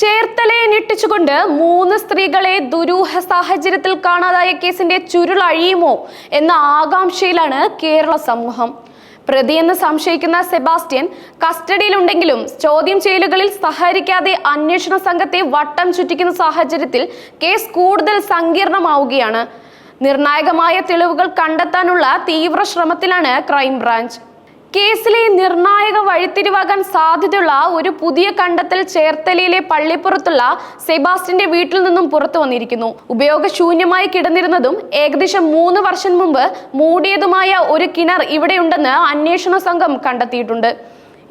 ചേർത്തലയെ ഞെട്ടിച്ചുകൊണ്ട് മൂന്ന് സ്ത്രീകളെ ദുരൂഹ സാഹചര്യത്തിൽ കാണാതായ കേസിന്റെ ചുരുളഴിയുമോ എന്ന ആകാംക്ഷയിലാണ് കേരള സമൂഹം. പ്രതിയെന്ന് സംശയിക്കുന്ന സെബാസ്റ്റ്യൻ കസ്റ്റഡിയിലുണ്ടെങ്കിലും ചോദ്യം ചെയ്യലുകളിൽ സഹകരിക്കാതെ അന്വേഷണ സംഘത്തെ വട്ടം ചുറ്റിക്കുന്ന സാഹചര്യത്തിൽ കേസ് കൂടുതൽ സങ്കീർണമാവുകയാണ്. നിർണായകമായ തെളിവുകൾ കണ്ടെത്താനുള്ള തീവ്ര ശ്രമത്തിലാണ് ക്രൈംബ്രാഞ്ച്. കേസിലെ നിർണായക വഴിത്തിരിവാകാൻ സാധ്യതയുള്ള ഒരു പുതിയ കണ്ടെത്തൽ ചേർത്തലയിലെ പള്ളിപ്പുറത്തുള്ള സെബാസ്റ്റിന്റെ വീട്ടിൽ നിന്നും പുറത്തു വന്നിരിക്കുന്നു. ഉപയോഗശൂന്യമായി കിടന്നിരുന്നതും ഏകദേശം മൂന്ന് വർഷം മുമ്പ് മൂടിയതുമായ ഒരു കിണർ ഇവിടെയുണ്ടെന്ന് അന്വേഷണ സംഘം കണ്ടെത്തിയിട്ടുണ്ട്.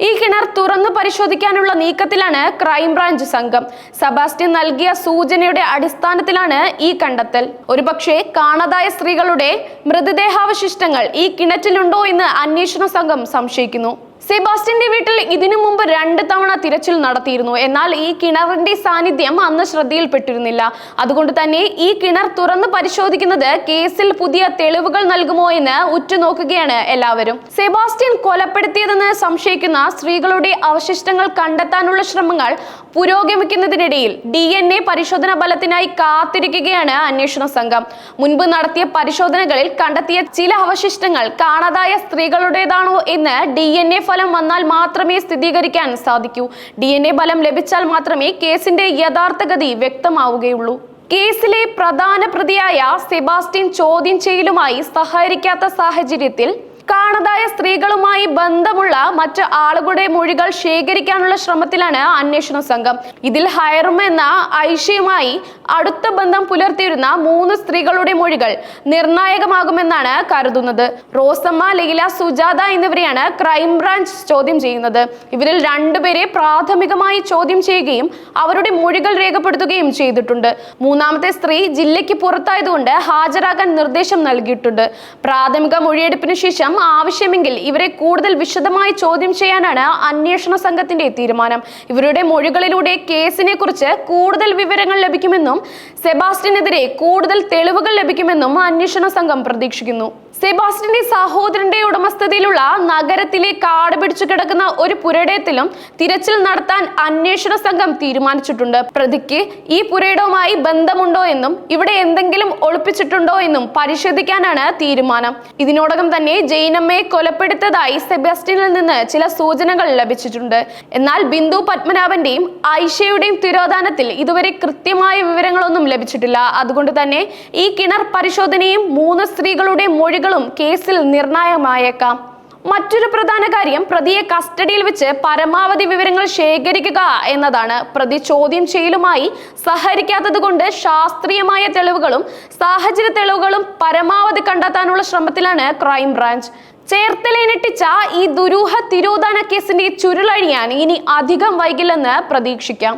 ഈ കിണർ തുറന്നു പരിശോധിക്കാനുള്ള നീക്കത്തിലാണ് ക്രൈംബ്രാഞ്ച് സംഘം. സെബാസ്റ്റ്യൻ നൽകിയ സൂചനയുടെ അടിസ്ഥാനത്തിലാണ് ഈ കണ്ടെത്തൽ. ഒരുപക്ഷെ കാണാതായ സ്ത്രീകളുടെ മൃതദേഹാവശിഷ്ടങ്ങൾ ഈ കിണറ്റിലുണ്ടോ എന്ന് അന്വേഷണ സംഘം സംശയിക്കുന്നു. സെബാസ്റ്റ്യന്റെ വീട്ടിൽ ഇതിനു മുമ്പ് രണ്ട് തവണ തിരച്ചിൽ നടത്തിയിരുന്നു. എന്നാൽ ഈ കിണറിന്റെ സാന്നിധ്യം അന്ന് ശ്രദ്ധയിൽപ്പെട്ടിരുന്നില്ല. അതുകൊണ്ട് തന്നെ ഈ കിണർ തുറന്ന് പരിശോധിക്കുന്നത് കേസിൽ പുതിയ തെളിവുകൾ നൽകുമോ എന്ന് ഉറ്റുനോക്കുകയാണ് എല്ലാവരും. സെബാസ്റ്റ്യൻ കൊലപ്പെടുത്തിയതെന്ന് സംശയിക്കുന്ന സ്ത്രീകളുടെ അവശിഷ്ടങ്ങൾ കണ്ടെത്താനുള്ള ശ്രമങ്ങൾ പുരോഗമിക്കുന്നതിനിടയിൽ ഡി എൻ എ പരിശോധന ഫലത്തിനായി കാത്തിരിക്കുകയാണ് അന്വേഷണ സംഘം. മുൻപ് നടത്തിയ പരിശോധനകളിൽ കണ്ടെത്തിയ ചില അവശിഷ്ടങ്ങൾ കാണാതായ സ്ത്രീകളുടേതാണോ എന്ന് ഡി എൻ എ ഫലം വന്നാൽ മാത്രമേ സ്ഥിരീകരിക്കാൻ സാധിക്കൂ. ഡി ഫലം ലഭിച്ചാൽ മാത്രമേ കേസിന്റെ യഥാർത്ഥഗതി വ്യക്തമാവുകയുള്ളൂ. കേസിലെ പ്രധാന പ്രതിയായ സെബാസ്റ്റ്യൻ ചോദ്യം ചെയ്യലുമായി സഹകരിക്കാത്ത സാഹചര്യത്തിൽ കാണാതായ സ്ത്രീകളുമായി ബന്ധമുള്ള മറ്റ് ആളുകളുടെ മൊഴികൾ ശേഖരിക്കാനുള്ള ശ്രമത്തിലാണ് അന്വേഷണ സംഘം. ഇതിൽ ഹയറും എന്ന ഐഷയുമായി അടുത്ത ബന്ധം പുലർത്തിയിരുന്ന മൂന്ന് സ്ത്രീകളുടെ മൊഴികൾ നിർണായകമാകുമെന്നാണ് കരുതുന്നത്. റോസമ്മ ലീല സുജാത എന്നിവരെയാണ് ക്രൈംബ്രാഞ്ച് ചോദ്യം ചെയ്യുന്നത്. ഇവരിൽ രണ്ടുപേരെ പ്രാഥമികമായി ചോദ്യം ചെയ്യുകയും അവരുടെ മൊഴികൾ രേഖപ്പെടുത്തുകയും ചെയ്തിട്ടുണ്ട്. മൂന്നാമത്തെ സ്ത്രീ ജില്ലയ്ക്ക് പുറത്തായതുകൊണ്ട് ഹാജരാകാൻ നിർദ്ദേശം നൽകിയിട്ടുണ്ട്. പ്രാഥമിക മൊഴിയെടുപ്പിന് ശേഷം ആവശ്യമെങ്കിൽ ഇവരെ കൂടുതൽ വിശദമായി ചോദ്യം ചെയ്യാനാണ് അന്വേഷണ സംഘത്തിന്റെ തീരുമാനം. ഇവരുടെ മൊഴികളിലൂടെ കേസിനെ കുറിച്ച് കൂടുതൽ വിവരങ്ങൾ ലഭിക്കുമെന്നും സെബാസ്റ്റിനെതിരെ കൂടുതൽ തെളിവുകൾ ലഭിക്കുമെന്നും അന്വേഷണ സംഘം പ്രതീക്ഷിക്കുന്നു. സെബാസ്റ്റിന്റെ സഹോദരന്റെ ഉടമസ്ഥതയിലുള്ള നഗരത്തിലെ കാട് പിടിച്ചു കിടക്കുന്ന ഒരു പുരയിടത്തിലും തിരച്ചിൽ നടത്താൻ അന്വേഷണ സംഘം തീരുമാനിച്ചിട്ടുണ്ട്. പ്രതിക്ക് ഈ പുരയിടവുമായി ബന്ധമുണ്ടോ എന്നും ഇവിടെ എന്തെങ്കിലും ഒളിപ്പിച്ചിട്ടുണ്ടോ എന്നും പരിശോധിക്കാനാണ് തീരുമാനം. ഇതിനോടകം തന്നെ ജൈനമ്മയെ കൊലപ്പെടുത്തതായി സെബാസ്റ്റ്യനിൽ നിന്ന് ചില സൂചനകൾ ലഭിച്ചിട്ടുണ്ട്. എന്നാൽ ബിന്ദു പത്മനാഭന്റെയും ഐഷയുടെയും തിരോധാനത്തിൽ ഇതുവരെ കൃത്യമായ വിവരങ്ങളൊന്നും ലഭിച്ചിട്ടില്ല. അതുകൊണ്ട് തന്നെ ഈ കിണർ പരിശോധനയും മൂന്ന് സ്ത്രീകളുടെ മൊഴികളും കേസിൽ നിർണായകമായേക്കാം. മറ്റൊരു പ്രധാന കാര്യം പ്രതിയെ കസ്റ്റഡിയിൽ വെച്ച് പരമാവധി വിവരങ്ങൾ ശേഖരിക്കുക എന്നതാണ്. പ്രതി ചോദ്യം ചെയ്യലുമായി സഹകരിക്കാത്തത് കൊണ്ട് ശാസ്ത്രീയമായ തെളിവുകളും സാഹചര്യ തെളിവുകളും പരമാവധി കണ്ടെത്താനുള്ള ശ്രമത്തിലാണ് ക്രൈംബ്രാഞ്ച് ചേർത്തലയിനെട്ടിച്ച ഈ ദുരൂഹ തിരോധാന കേസിന്റെ ചുരുളഴിയാൻ ഇനി അധികം വൈകില്ലെന്ന് പ്രതീക്ഷിക്കാം.